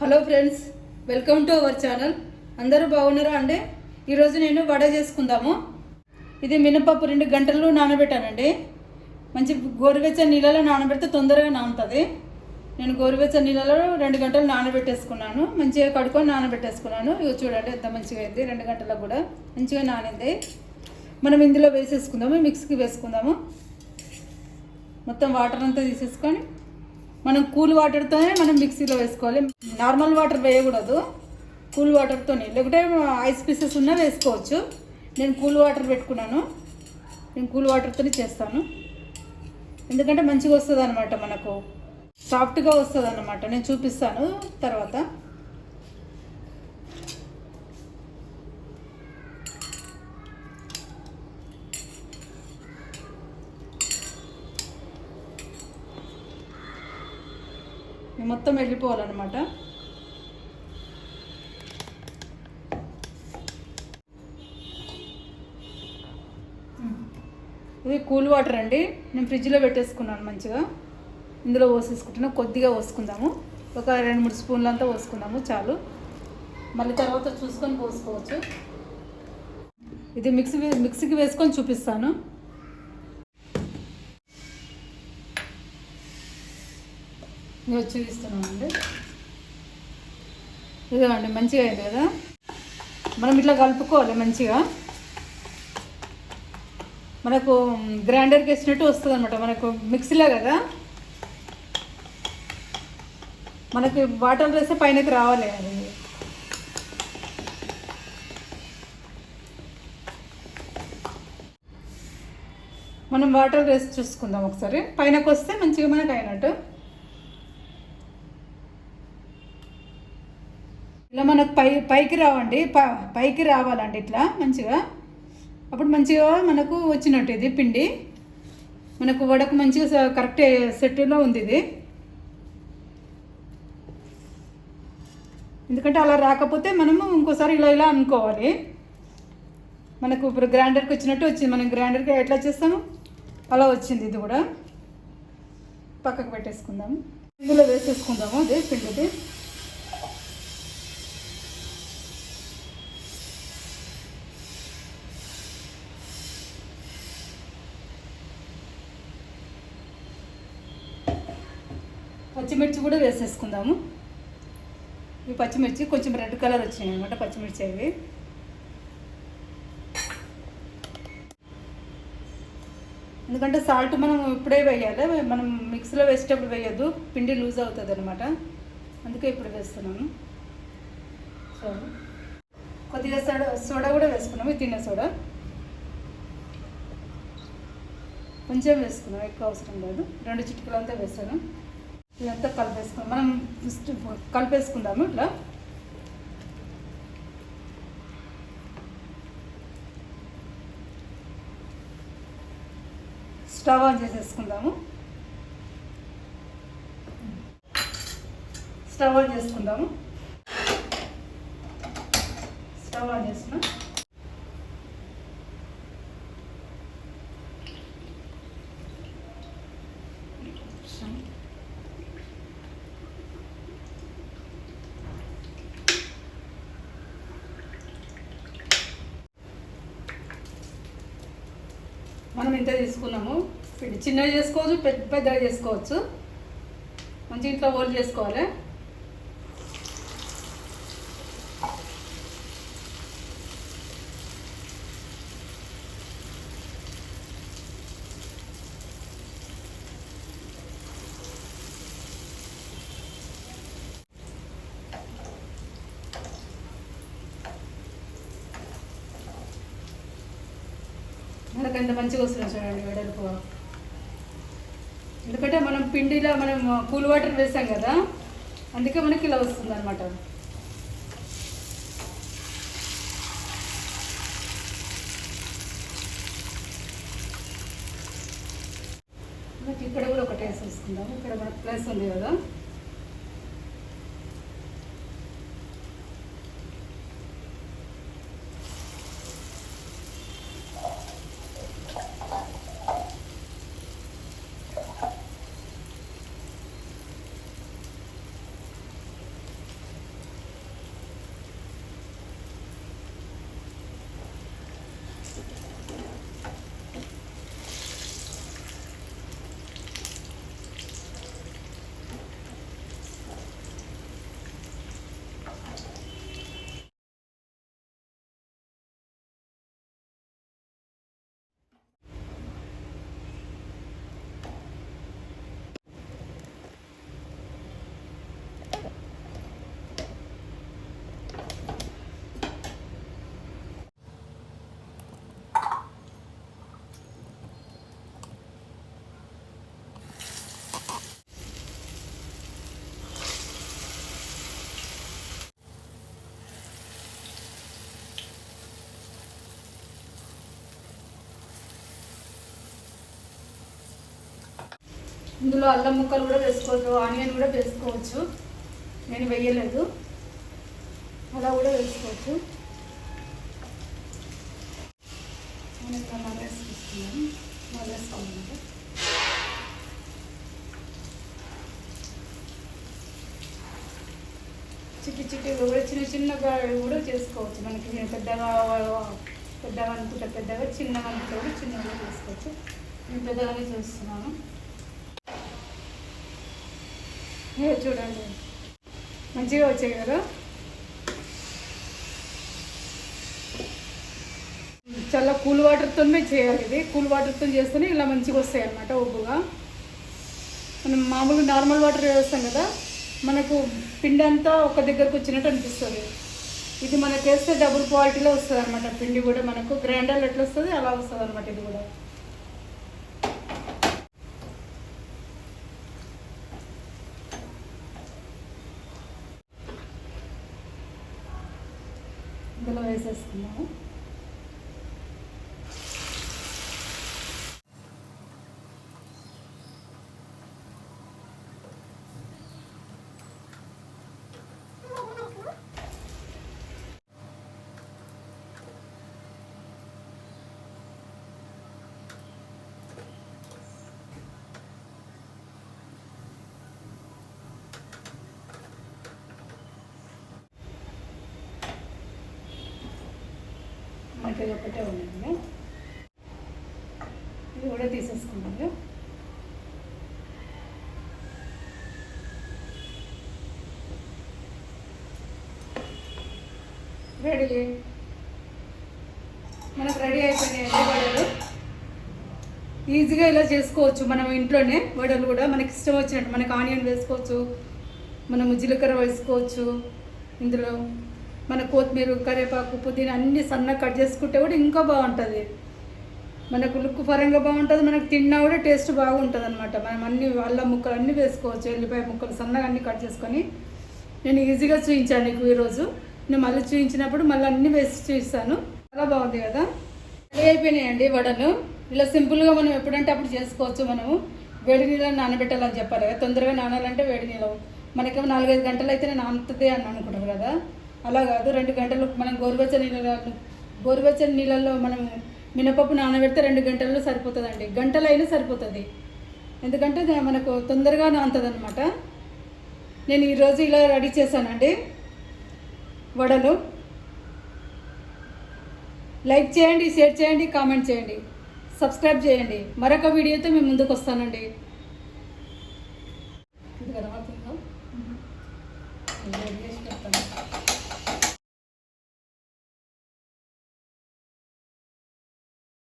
Hello friends welcome to our channel. అందరూ బాగున్నారా అండి? ఈరోజు నేను వడ చేసుకుందాము. ఇది మినపప్పు రెండు గంటలు నానబెట్టానండి. మంచి గోరువెచ్చని నీళ్ళలో నానబెడితే తొందరగా నానుతుంది. నేను గోరువెచ్చని నీళ్ళలో రెండు గంటలు నానబెట్టేసుకున్నాను. మంచిగా కడుకొని నానబెట్టేసుకున్నాను. ఇవి చూడండి ఎంత మంచిగా అయింది. రెండు గంటలకు కూడా మంచిగా నానింది. మనం ఇందులో వేసేసుకుందాము మిక్సీకి వేసుకుందాము. మొత్తం వాటర్ అంతా తీసేసుకొని మనం కూల్ వాటర్తోనే మనం మిక్సీలో వేసుకోవాలి. నార్మల్ వాటర్ వేయకూడదు. కూల్ వాటర్తో లేకుంటే ఐస్ పీసెస్ ఉన్నా వేసుకోవచ్చు. నేను కూల్ వాటర్ పెట్టుకున్నాను. నేను కూల్ వాటర్తోనే చేస్తాను. ఎందుకంటే మంచిగా వస్తుంది అనమాట మనకు. సాఫ్ట్గా వస్తుంది అనమాట నేను చూపిస్తాను తర్వాత. మొత్తం వెళ్ళిపోవాలన్నమాట. ఇది కూల్ వాటర్ అండి. నేను ఫ్రిడ్జ్లో పెట్టేసుకున్నాను మంచిగా. ఇందులో పోసేసుకుంటున్నా. కొద్దిగా పోసుకుందాము. ఒక రెండు మూడు స్పూన్లు అంతా పోసుకుందాము చాలు. మళ్ళీ తర్వాత చూసుకొని పోసుకోవచ్చు. ఇది మిక్సీ మిక్సీకి వేసుకొని చూపిస్తాను. నేను వచ్చి తీస్తున్నామండి ఇదిగోండి మంచిగా అయింది కదా? మనం ఇట్లా కలుపుకోవాలి మంచిగా. మనకు గ్రైండర్కి వేసినట్టు వస్తుంది అనమాట మనకు మిక్సీలో కదా? మనకి వాటర్ వేస్తే పైనకి రావాలి అది. మనం వాటర్ వేసి చూసుకుందాం ఒకసారి. పైనకు వస్తే మంచిగా మనకు అయినట్టు ఇలా మనకు పై పైకి రావండి ప- పైకి రావాలండి ఇట్లా మంచిగా. అప్పుడు మంచిగా మనకు వచ్చినట్టు ఇది పిండి. మనకు వడకు మంచిగా కరెక్ట్ సెట్లో ఉంది ఇది. ఎందుకంటే అలా రాకపోతే మనము ఇంకోసారి ఇలా ఇలా అనుకోవాలి. మనకు ఇప్పుడు గ్రైండర్కి వచ్చినట్టు వచ్చింది. మనం గ్రైండర్కి ఎట్లా చేస్తాము? అలా వచ్చింది ఇది కూడా. పక్కకు పెట్టేసుకుందాము. ఇందులో వేసేసుకుందాము అదే పిండిది. పచ్చిమిర్చి కూడా వేసేసుకుందాము. ఈ పచ్చిమిర్చి కొంచెం రెడ్ కలర్ వచ్చినాయి అనమాట పచ్చిమిర్చి అవి. ఎందుకంటే సాల్ట్ మనం ఇప్పుడే వేయాలి మనం మిక్సీలో వేసేటప్పుడు వేయద్దు పిండి లూజ్ అవుతుంది అనమాట అందుకే ఇప్పుడు వేస్తున్నాను సో కొద్దిగా సోడా సోడా కూడా వేసుకున్నాము తిన్న సోడా. కొంచెం వేసుకున్నాం ఎక్కువ అవసరం లేదు. రెండు చిటికలు అంతా వేసాను. ఇదంతా కలిపేసుకుందాం మనం ఫస్ట్ కలిపేసుకుందాము ఇట్లా. స్టవ్ ఆన్ చేసేసుకుందాము. స్టవ్ ఆన్ చేసుకుందాము స్టవ్ ఆన్ చేసుకున్నాం మనం ఇంత తీసుకున్నాము. చిన్నవి చేసుకోవచ్చు పెద్ద పెద్దగా చేసుకోవచ్చు. మంచి ఇంట్లో హోల్ చేసుకోవాలి. ఎంత మంచిగా వస్తుంది చూడండి వెడల్పు. ఎందుకంటే మనం పిండిలో మనం కూల్ వాటర్ వేసాం కదా అందుకే మనకి ఇలా వస్తుంది అనమాట ఇక్కడ కూడా ఒకటి వేసేసుకుందాం ఇక్కడ మనకు ప్లేస్ ఉంది కదా. ఇందులో అల్లం ముక్కలు కూడా వేసుకోవచ్చు ఆనియన్ కూడా వేసుకోవచ్చు. నేను వేయలేదు. అలా కూడా వేసుకోవచ్చు. నేను ఇట్లా మళ్ళేసుకుంటున్నాను చిట్టి చిట్టి కూడా చిన్న చిన్నగా కూడా చేసుకోవచ్చు. మనకి పెద్దగా పెద్దగా అనుకుంటే పెద్దగా చిన్నగా అనుకుంటే కూడా చిన్నగా చేసుకోవచ్చు. నేను పెద్దగానే చేస్తున్నాను. చూడండి. మంచిగా వచ్చాయి కదా? చాలా కూల్ వాటర్తోనే చేయాలి ఇది. కూల్ వాటర్తో చేస్తేనే ఇలా మంచిగా వస్తాయి అన్నమాట ఉబ్బుగా. మనం మామూలుగా నార్మల్ వాటర్ వేస్తాం కదా మనకు పిండి అంతా ఒక దగ్గరకు వచ్చినట్టు అనిపిస్తుంది. ఇది మనకి వేస్తే డబుల్ క్వాలిటీలో వస్తుంది అనమాట పిండి కూడా మనకు గ్రైండర్లు ఎట్లా వస్తుంది అలా వస్తుంది అనమాట ఇది కూడా. ఇందులో ఇది ఒకటే ఉందండి. ఇది కూడా తీసేసుకున్నాను రెడీ. మనకు రెడీ అయిపోయినాయండి వడలు. ఈజీగా ఇలా చేసుకోవచ్చు మనం ఇంట్లోనే వడలు కూడా. మనకి ఇష్టం వచ్చినట్టు మనకు ఆనియన్ వేసుకోవచ్చు మనము జీలకర్ర వేసుకోవచ్చు ఇందులో మన కొత్తిమీర కరివేపాకు పుదీనా అన్ని సన్నగా కట్ చేసుకుంటే కూడా ఇంకా బాగుంటుంది. మనకు లుక్ పరంగా బాగుంటుంది మనకు తిన్నా కూడా టేస్ట్ బాగుంటుంది అనమాట మనం అన్ని అల్లం ముక్కలు అన్నీ వేసుకోవచ్చు ఎల్లిపాయ ముక్కలు సన్నగా అన్నీ కట్ చేసుకొని. నేను ఈజీగా చూపించాను నీకు ఈరోజు. నేను మళ్ళీ చూపించినప్పుడు మళ్ళీ అన్నీ వేసి చూపిస్తాను. చాలా బాగుంది కదా? రెడీ అయిపోయినాయండి వడలు. ఇలా సింపుల్గా మనం ఎప్పుడంటే అప్పుడు చేసుకోవచ్చు మనము. వేడి నీళ్ళని నానబెట్టాలని చెప్పారు కదా? తొందరగా నానాలంటే వేడి నీళ్ళు. మనకేమో నాలుగైదు గంటలు అయితే నానుతుంది అని అనుకుంటారు కదా? అలా కాదు రెండు గంటలు మనం గోరువెచ్చని నీళ్ళలో గోరువెచ్చని నీళ్ళల్లో మనం మినపప్పు నానబెడితే రెండు గంటల్లో సరిపోతుందండి. గంటలు సరిపోతుంది. ఎందుకంటే మనకు తొందరగా నానుతుంది అనమాట నేను ఈరోజు ఇలా రెడీ చేశానండి. వడలు. లైక్ చేయండి షేర్ చేయండి కామెంట్ చేయండి. సబ్స్క్రైబ్ చేయండి. మరొక వీడియోతో మేము ముందుకు వస్తానండి.